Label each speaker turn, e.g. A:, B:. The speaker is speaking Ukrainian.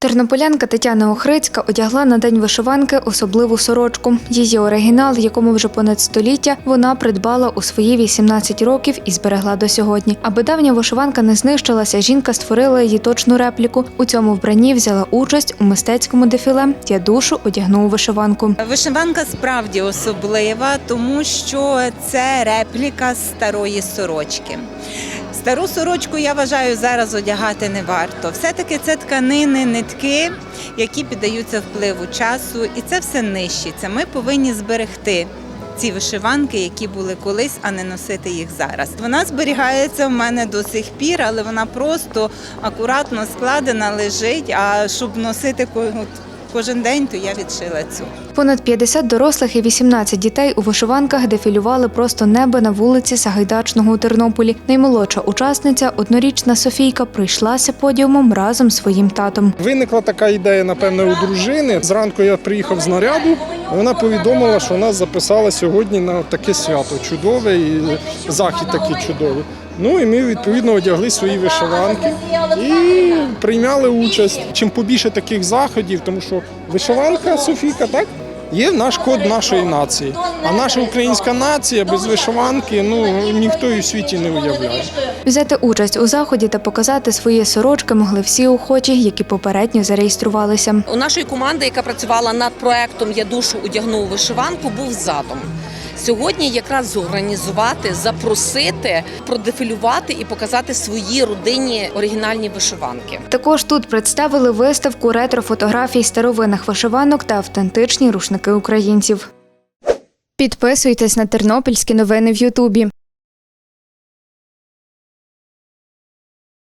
A: Тернополянка Тетяна Охрицька одягла на день вишиванки особливу сорочку. Її оригінал, якому вже понад століття, вона придбала у свої 18 років і зберегла до сьогодні. Аби давня вишиванка не знищилася, жінка створила її точну репліку. У цьому вбранні взяла участь у мистецькому дефіле. Я душу одягнув вишиванку.
B: Вишиванка справді особлива, тому що це репліка старої сорочки. Стару сорочку я вважаю зараз одягати не варто. Все-таки це тканини, нитки, які піддаються впливу часу, і це все нищиться. Ми повинні зберегти. Ці вишиванки, які були колись, а не носити їх зараз. Вона зберігається в мене до сих пір, але вона просто акуратно складена, лежить. А щоб носити кожен день, то я відшила цю.
A: Понад 50 дорослих і 18 дітей у вишиванках дефілювали просто небо на вулиці Сагайдачного у Тернополі. Наймолодша учасниця, однорічна Софійка, прийшлася подіумом разом з своїм татом.
C: Виникла така ідея, напевне, у дружини. Зранку я приїхав з наряду. Вона повідомила, що нас записала сьогодні на таке свято чудове і захід такий чудовий. Ну і ми відповідно одягли свої вишиванки і прийняли участь. Чим побільше таких заходів, тому що вишиванка Софійка, так? Є наш код нашої нації. А наша українська нація без вишиванки ну ніхто і в світі не уявляє.
A: Взяти участь у заході та показати свої сорочки могли всі охочі, які попередньо зареєструвалися.
D: У нашої команди, яка працювала над проектом Я душу одягну вишиванку, був задум. Сьогодні якраз зорганізувати, запросити, продефілювати і показати свої родинні оригінальні вишиванки.
A: Також тут представили виставку ретро-фотографій старовинних вишиванок та автентичні рушники українців. Підписуйтесь на тернопільські новини в Ютубі.